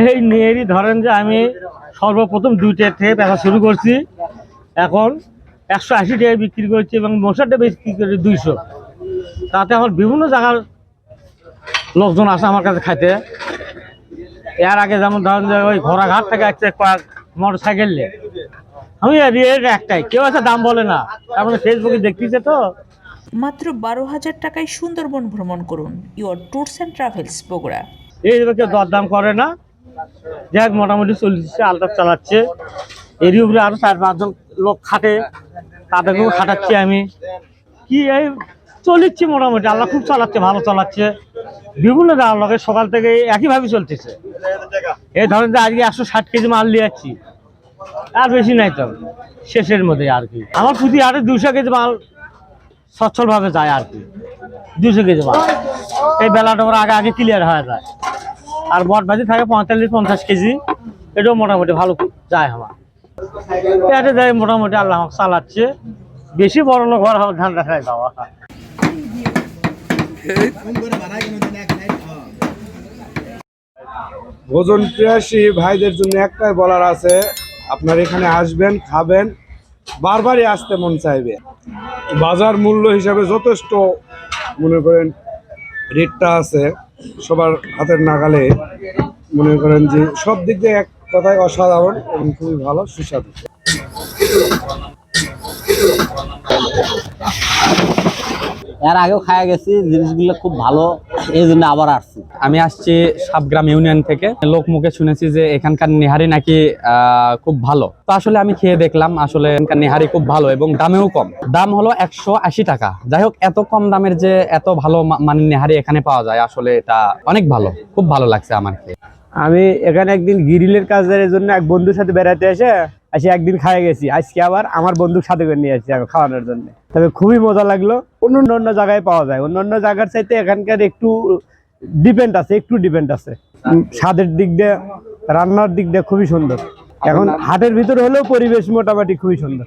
এই নিয়েরই ধরেন যে আমি সর্বপ্রথম দুইটা থেকে বেচা শুরু করছি। এখন একশো আশি টাকায় বিক্রি করছি এবং মশারটা বিক্রি করি দুইশো। তাতে আমার বিভিন্ন জায়গার লোকজন আসে আমার কাছে খাইতে। এর আগে যেমন ধরেন যে ওই ঘোড়াঘাট থেকে একটা মোটর সাইকেল নিয়ে। আমি রেট একটাই। কেউ আছে দাম বলে না। তার মানে ফেসবুকে দেখতেছে তো। মাত্র বারো হাজার টাকায় সুন্দরবন ভ্রমণ করুন। Your tours and travels Bogura এই কেউ দরদাম করে না। যাক মোটামুটি চলছে আলটা চালাচ্ছে। এরই উপরে আরও চার পাঁচজন লোক খাটে। তাদেরকেও খাটাচ্ছি আমি। কি এই চলিচ্ছি মোটামুটি। আল্লাহ খুব চালাচ্ছে ভালো চালাচ্ছে। বিভিন্ন লোকের সকাল থেকে একইভাবে চলতেছে। এই ধরেন যে আজকে একশো ষাট কেজি মাল নিয়ে যাচ্ছি আর বেশি নাই তো। শেষের মধ্যে আর কি। আমার প্রতি আরও দুশো কেজি মাল সচ্ছলভাবে যায় আর কি। দুশো কেজি মাল। এই বেলাটা আগে আগে ক্লিয়ার হয়ে যায়। আর বট ভাজি থাকে পঁয়তাল্লিশ, পঞ্চাশ কেজি। এটাও মোটামুটি ভালো যায় আমার। পেটে যায় মোটামুটি আল্লাহ চালাচ্ছে। বেশি বড় লোক হওয়ার হবে ধান রাখাই বাবা। ভোজন প্রিয়াসী ভাইদের জন্য একটাই বলার আছে। আপনার এখানে আসবেন, খাবেন, বারবারই আসতে মন চাইবে। বাজার মূল্য হিসাবে যথেষ্ট, মনে করেন, রেটটা আছে, সবার হাতের নাগালে। মনে করেন যে সব দিক দিয়ে এক কথায় অসাধারণ এবং খুবই ভালো, সুস্বাদু। এর আগেও খাওয়া গেছি জিনিসগুলো খুব ভালো এই জন্য আবার আসছি। আমি আসছি সাবগ্রাম ইউনিয়ন থেকে। লোক মুখে শুনেছি যে এখানকার নেহারি নাকি আহ, খুব ভালো। তো আসলে আমি খেয়ে দেখলাম আসলে এখানকার নেহারি খুব ভালো এবং দামেও কম। দাম হলো একশো আশি টাকা। যাই হোক এত কম দামের যে এত ভালো মানে নেহারি এখানে পাওয়া যায় আসলে এটা অনেক ভালো। খুব ভালো লাগছে আমার খেয়ে। আমি এখানে একদিন গিরিলের কাজের জন্য এক বন্ধুর সাথে বেড়াতে এসে এসে একদিন খাই গেছি। আজকে আবার আমার বন্ধুর সাথে করে নিয়ে আসছি খাওয়ানোর জন্য। তবে খুবই মজা লাগল। অন্য অন্য জায়গায় পাওয়া যায়। অন্য অন্য জায়গার চাইতে এখানকার একটু ডিপেন্ড আছে একটু ডিপেন্ড আছে। স্বাদের দিক দিয়ে রান্নার দিক দিয়ে খুবই সুন্দর। এখন হাটের ভিতরে হলেও পরিবেশ মোটামুটি খুবই সুন্দর।